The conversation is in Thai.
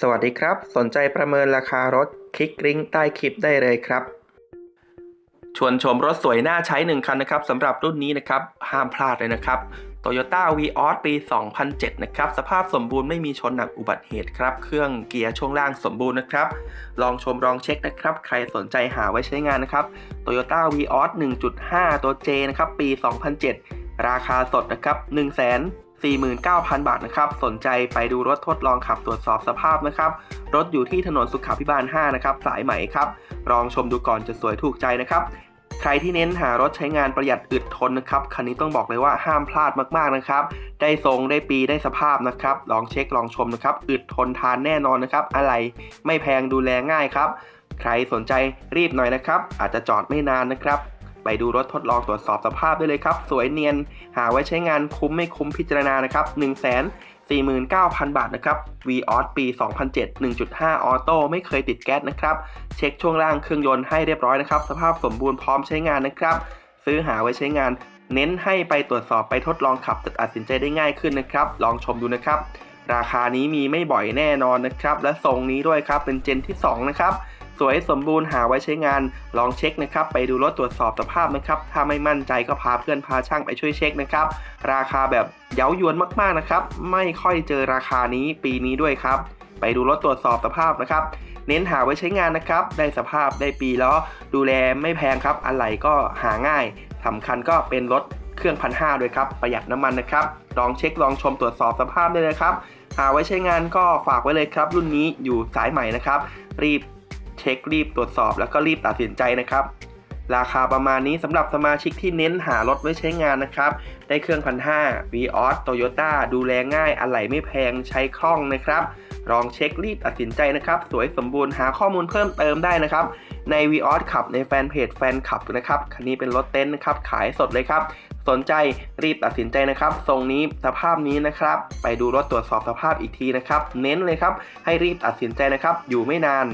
สวัสดีครับ สนใจประเมินราคารถคลิกลิงก์ใต้คลิปได้เลยครับ ชวนชมรถสวยน่าใช้1คันนะครับสำหรับรุ่นนี้นะครับ ห้ามพลาดเลยนะครับ Toyota Vios ปี 2007 นะครับ สภาพสมบูรณ์ไม่มีชนหนักอุบัติเหตุครับ เครื่องเกียร์ช่วงล่างสมบูรณ์นะครับ ลองชมลองเช็คนะครับ ใครสนใจหาไว้ใช้งานนะครับ Toyota Vios 1.5 ตัว J นะครับ ปี 2007 ราคาสดนะครับ1 4 9 0 0 0 บาทนะครับ สนใจไปดูรถทดลองขับตรวจสอบสภาพนะครับ รถอยู่ที่ถนนสุขาพิบาล 5 นะครับ สายไหมครับ ลองชมดูก่อนจะสวยถูกใจนะครับ ใครที่เน้นหารถใช้งานประหยัดอึดทนนะครับ คันนี้ต้องบอกเลยว่าห้ามพลาดมากๆนะครับ ได้ทรงได้ปีได้สภาพนะครับ ลองเช็คลองชมนะครับ อึดทนทานแน่นอนนะครับ อะไรไม่แพงดูแลง่ายครับ ใครสนใจรีบหน่อยนะครับ อาจจะจอดไม่นานนะครับ ไปดูรถทดลองตรวจสอบสภาพได้เลยครับ สวยเนียนหาไว้ใช้งานคุ้มไม่คุ้มพิจารณานะครับ1 4 9 0 0 0 บาทนะครับ Vios ปี 2007 1.5 ออโต้ไม่เคยติดแก๊สนะครับ เช็คช่วงล่างเครื่องยนต์ให้เรียบร้อยนะครับ สภาพสมบูรณ์พร้อมใช้งานนะครับ ซื้อหาไว้ใช้งาน เน้นให้ไปตรวจสอบไปทดลองขับจะตัดสินใจได้ง่ายขึ้นนะครับ ลองชมดูนะครับ ราคานี้มีไม่บ่อยแน่นอนนะครับ และทรงนี้ด้วยครับเป็นเจนที่ 2 นะครับ สวยสมบูรณ์หาไว้ใช้งานลองเช็คนะครับ ไปดูรถตรวจสอบสภาพนะครับ ถ้าไม่มั่นใจก็พาเพื่อนพาช่างไปช่วยเช็คนะครับ ราคาแบบเย้ายวนมากๆนะครับ ไม่ค่อยเจอราคานี้ปีนี้ด้วยครับ ไปดูรถตรวจสอบสภาพนะครับ เน้นหาไว้ใช้งานนะครับ ได้สภาพได้ปีแล้วดูแลไม่แพงครับอะไรก็หาง่ายสำคัญก็เป็นรถ เครื่องพันห้าด้วยครับ ประหยัดน้ำมันนะครับ ลองเช็คลองชมตรวจสอบสภาพได้เลยครับ หาไว้ใช้งานก็ฝากไว้เลยครับ รุ่นนี้อยู่สายใหม่นะครับ รีบเช็ครีบตรวจสอบแล้วก็รีบตัดสินใจนะครับ ราคาประมาณนี้สำหรับสมาชิกที่เน้นหารถไว้ใช้งานนะครับ ได้เครื่องพันห้า Vios Toyota ดูแลง่ายอะไหล่ไม่แพงใช้คล่องนะครับ ลองเช็ครีบตัดสินใจนะครับ สวยสมบูรณ์หาข้อมูลเพิ่มเติมได้นะครับ ใน Vios ขับในแฟนเพจแฟนขับนะครับ คันนี้เป็นรถเต็นนะครับ ขายสดเลยครับ สนใจรีบตัดสินใจนะครับทรงนี้สภาพนี้นะครับ ไปดูรถตรวจสอบสภาพอีกทีนะครับ เน้นเลยครับ ให้รีบตัดสินใจนะครับ อยู่ไม่นาน